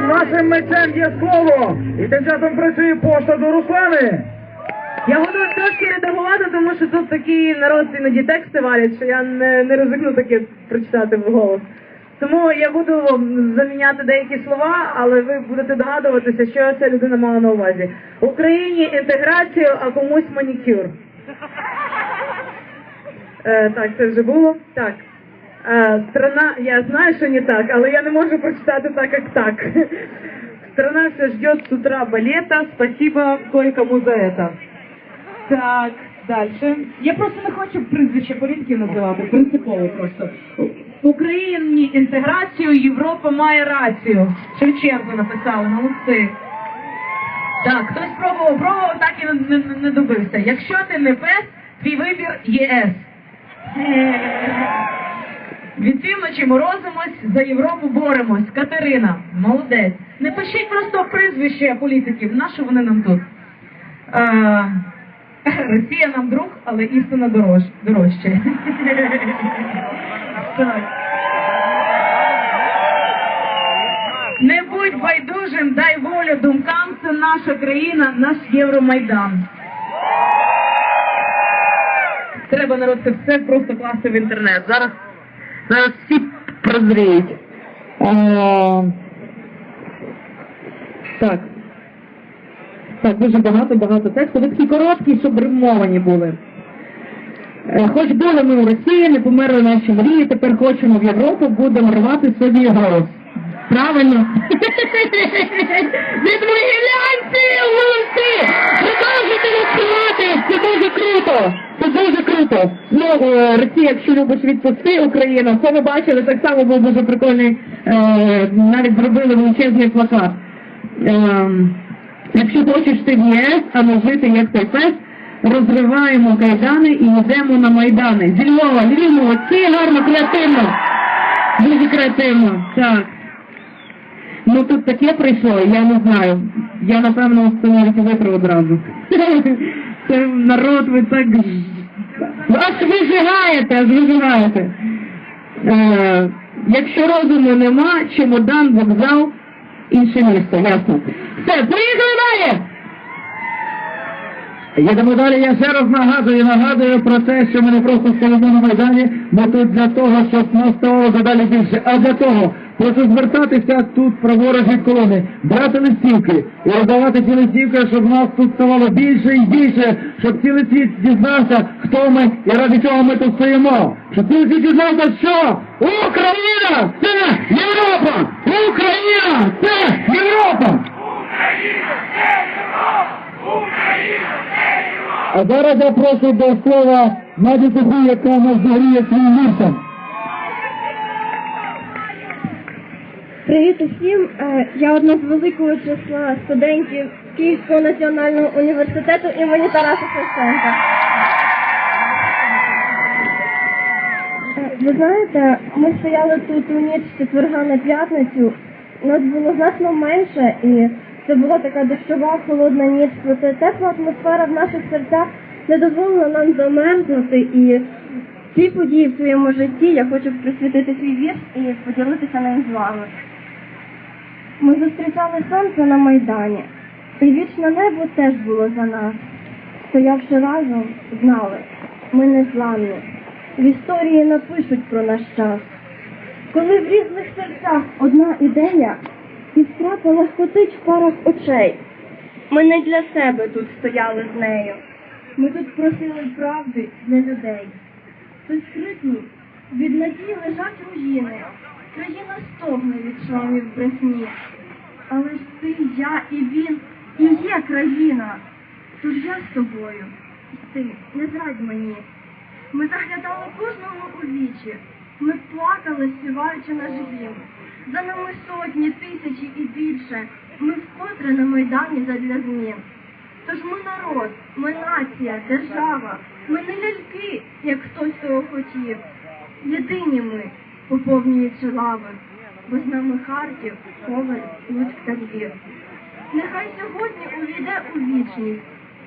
нашим митцем є слово. І тим часом працює пошта до Руслани. Я буду трошки редагувати, тому що тут такі народ іноді тексти валять, що я не, не ризикну таке прочитати вголос. Тому я буду заміняти деякі слова, але ви будете догадуватися, що ця людина мала на увазі. Україні інтеграцію, а комусь манікюр. Е, так, це вже було. Так. Страна, я знаю, що не так, але я не можу прочитати так, як так. Страна все ждет с утра балета. Спасибо кое-кому за это. Так, дальше. Я просто не хочу прізвище політиків називати, принципово просто. В Україні інтеграцію, Європа має рацію. Шевченко написали, молодці. Так, хтось пробував, пробував, так і не, не, не добився. Якщо ти не пес, твій вибір ЄС. Від півночі морозимось, за Європу боремось. Катерина, молодець. Не пишіть просто прізвище політиків, нащо вони нам тут? Е, Росія нам друг, але істина дорож, дорожче. Не будь байдужим, дай волю думкам, це наша країна, наш Євромайдан. Треба народ це все просто класти в інтернет. Зараз, зараз всі прозріють. А, Так. Так, дуже багато-багато тексту. Ви такі короткі, щоб римовані були. Е, Хоч були ми у Росії, не померли наші мрії, тепер хочемо в Європу, будемо рвати собі голос. Правильно? Від могилянців, молодці! Продовжуйте відкривати! Це дуже круто! Це дуже круто! Ну, е, Росія, якщо любиш відпусти Україну, це ви бачили, так само був дуже прикольний, е, навіть зробили величезний плакат. Ем, Якщо хочеш ти в ЄС, а не жити як той пес, розриваємо кайдани і йдемо на майдани. Зі Львова, Львів, молодці, гарно, креативно. Дуже креативно, так. Ну тут таке прийшло, я не знаю. Я напевно остановлюся витру одразу. Це народ, ви так аж вижигаєте, аж вижигаєте. Е, якщо розуму нема, чемодан, вокзал, інше місто, ясно. Все, поїхали далі! Їдемо далі. Я ще раз нагадую, нагадую про те, що ми не просто стоїмо на Майдані, ми тут для того, щоб нас ставало дедалі більше, а для того, прошу звертатися тут праворуч від колони, брати листівки і роздавати ці листівки, щоб нас тут ставало більше і більше, щоб цілий світ дізнався, хто ми і ради чого ми тут стоїмо. Щоб цілий світ дізнався, що Україна це Європа! Україна це Європа! А зараз я прошу до слова Надю Куху, яка нас загріє своїм віршем. Привіт усім! Е, Я одна з великого числа студентів Київського національного університету імені Тараса Шевченка. Е, Ви знаєте, ми стояли тут у ніч з четверга на п'ятницю. Нас було значно менше, і це була така дощова, холодна ніч. Проте тепла атмосфера в наших серцях не дозволила нам замерзнути. І цій події в своєму житті я хочу присвятити свій вірш і поділитися ним з вами. Ми зустрічали сонце на Майдані, і вічне небо теж було за нас. Стоявши разом, знали, ми не зламні. В історії напишуть про наш час. Коли в різних серцях одна ідея, іскра полегкотить в парах очей. Ми не для себе тут стояли з нею. Ми тут просили правди для людей. Хтось крикнув, від надії лежать руїни. Країна стогне від шламів брехні. Але ж ти, я і він, і є країна. Тож я з тобою, ти, не зрадь мені. Ми заглядали кожного у вічі. Ми плакали, співаючи наш гімн. За нами сотні, тисячі і більше. Ми вкотре на Майдані задля змін. Тож ми народ, ми нація, держава. Ми не ляльки, як хтось того хотів. Єдині ми, поповнюючи лави, бо з нами Харків, Коваль, Луцьк та Львів. Нехай сьогодні увійде у вічність,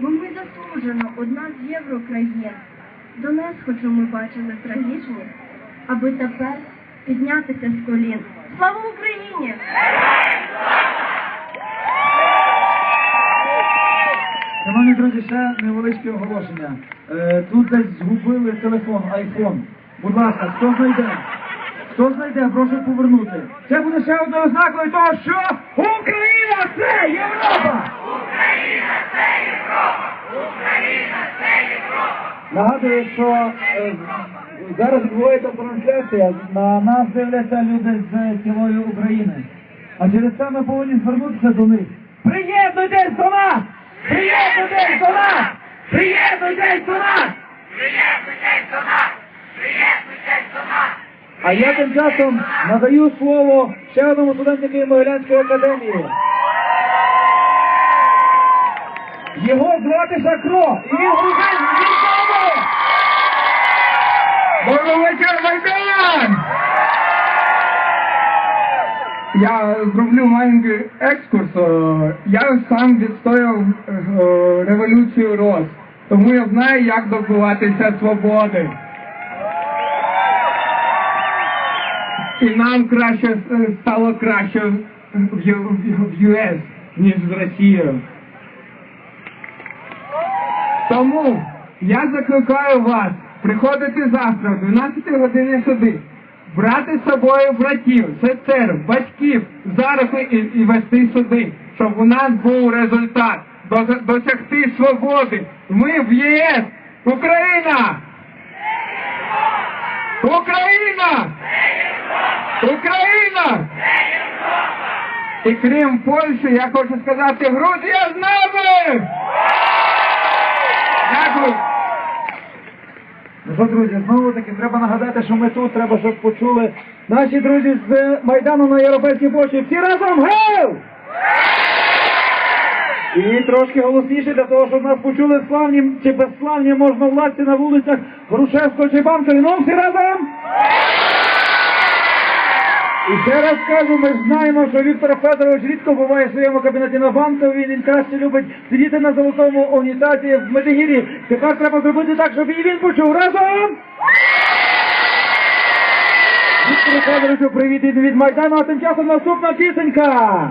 бо ми заслужено одна з єврокраїн. До нас, хоча ми бачили трагічні, аби тепер піднятися з колін. Слава Україні! Шановні друзі, ще невеличке оголошення. Е, тут десь згубили телефон, айфон. Будь ласка, хто знайде? Хто знайде, прошу повернути. Це буде ще одною ознакою того, що Україна це Європа! Україна це Європа! Україна це Європа! Нагадую, що е, зараз відбувається трансляція. На нас дивляться люди з цілої України. А через це ми повинні звернутися до них. Приєднуйтесь до нас! Приєднуйтесь до нас! Приєднуйтесь до нас! А я тим часом надаю слово ще одному студенту Києво-Могилянської академії. Його звати Шакро, і він грузин, він знову! Доброго вечора, Майдан! Я зроблю маленький екскурс. Е, Я сам відстояв е, революцію роз, тому я знаю, як добиватися свободи. І нам краще е, стало краще в в ЮС, ніж з Росією. Тому я закликаю вас приходити завтра о 12 годині сюди, брати з собою братів, сестер, батьків зараз і, і вести сюди, щоб у нас був результат досягти свободи. Ми в ЄС! Україна! Україна! Україна! І крім Польщі, я хочу сказати, Грузія з нами! Дякую! Ну друзі, знову таки треба нагадати, що ми тут, треба, щоб почули наші друзі з Майдану на Європейській площі. Всі разом гев! І трошки голосніше для того, щоб нас почули славні чи безславні можновладці на вулицях Грушевського чи Банкові. Ну, всі разом! І ще раз кажу, ми знаємо, що Віктор Федорович рідко буває в своєму кабінеті на банкові, він краще любить сидіти на золотому унітазі в Медигірі. Тепер треба зробити так, щоб і він почув разом. Віктору Федоровичу привіт від Майдану, а тим часом наступна пісенька.